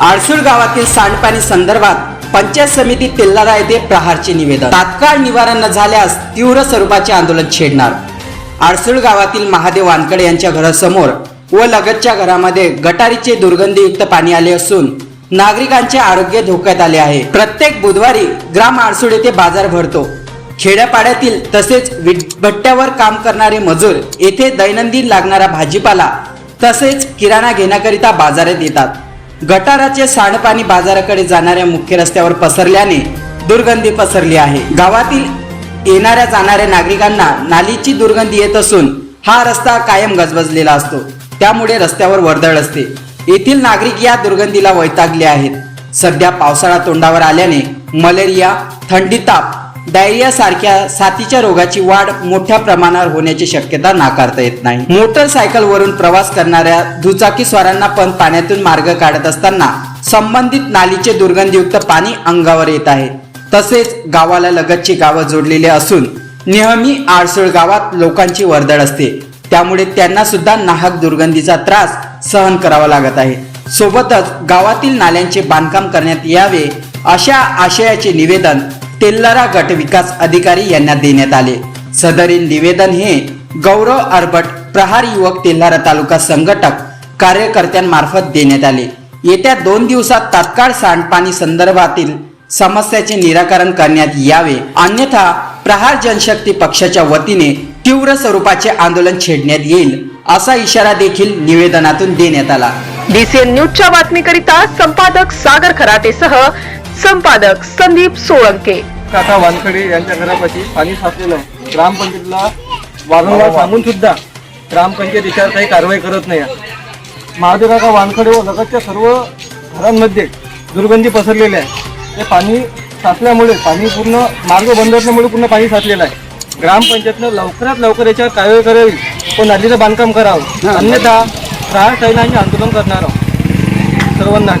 आडसूळ गावातील सांडपाणी संदर्भात पंचायत समिती तेल्लारा येथे प्रहारचे निवेदन. तात्काळ निवारण न झाल्यास तीव्र स्वरूपाचे आंदोलन छेडणार. आडसूळ गावातील महादेव वानकडे यांच्या घरासमोर व लगतच्या घरामध्ये गटारीचे दुर्गंधीयुक्त पाणी आले असून नागरिकांचे आरोग्य धोक्यात आले आहे. प्रत्येक बुधवारी ग्राम आडसूळ येथे बाजार भरतो. खेड्यापाड्यातील तसेच भट्ट्यावर काम करणारे मजूर येथे दैनंदिन लागणारा भाजीपाला तसेच किराणा घेण्याकरिता बाजारात येतात. गटाराचे सांडपाणी बाजाराकडे जाणाऱ्या मुख्य रस्त्यावर पसरल्याने दुर्गंधी पसरली आहे. गावातील येणाऱ्या जाणाऱ्या नागरिकांना नालीची दुर्गंधी येत असून हा रस्ता कायम गजबजलेला असतो. त्यामुळे रस्त्यावर वर्दळ असते. येथील नागरिक या दुर्गंधीला वैतागले आहेत. सध्या पावसाळा तोंडावर आल्याने मलेरिया थंडी ताप डायरियासारख्या साथीच्या रोगाची वाढ मोठ्या प्रमाणावर होण्याची शक्यता नाकारता येत नाही. मोटरसायकल वरून प्रवास करणाऱ्या दुचाकी स्वारांना पण पाण्यातून मार्ग काढत असताना संबंधित नालीचे दुर्गंधीयुक्त पाणी अंगावर येत आहे. तसेच गावाला लगतची गावं जोडलेली असून नेहमी आळसूळ गावात लोकांची वर्दळ असते. त्यामुळे त्यांना सुद्धा नाहक दुर्गंधीचा त्रास सहन करावा लागत आहे. सोबतच गावातील नाल्यांचे बांधकाम करण्यात यावे अशा आशयाचे निवेदन तेल्लारा गट विकास अधिकारी यांना देण्यात आले. सदरील निवेदन हे गौरव अर्बट प्रहार युवक तेल्हारा तालुका संघटक कार्यकर्त्यांमार्फत देण्यात आले. येत्या दोन दिवसात तात्काळ सांडपाणी संदर्भातील समस्याचे निराकरण करण्यात यावे. अन्यथा प्रहार जनशक्ती पक्षाच्या वतीने तीव्र स्वरूपाचे आंदोलन छेडण्यात येईल असा इशारा देखील निवेदनातून देण्यात आला. डीसीएन न्यूजच्या बातमीकरिता संपादक सागर खराटेसह संपादक संदीप सोळंके. काका वानखडे यांच्या घरापाशी पाणी साचलेलं आहे. ग्रामपंचायतीला वारंवार सांगून सुद्धा ग्रामपंचायत याच्यावर काही कारवाई करत नाही आहे. महादेव काका वानखडे व लगतच्या सर्व घरांमध्ये दुर्गंधी पसरलेली आहे. ते पाणी साचल्यामुळे पाणी पूर्ण मार्ग बंद असल्यामुळे पूर्ण पाणी साचलेलं आहे. ग्रामपंचायतनं लवकरात लवकर याच्यावर कारवाई करावी व नदीचं बांधकाम करावं. अन्यथा राहत आंदोलन करणार आहोत. सर्वांना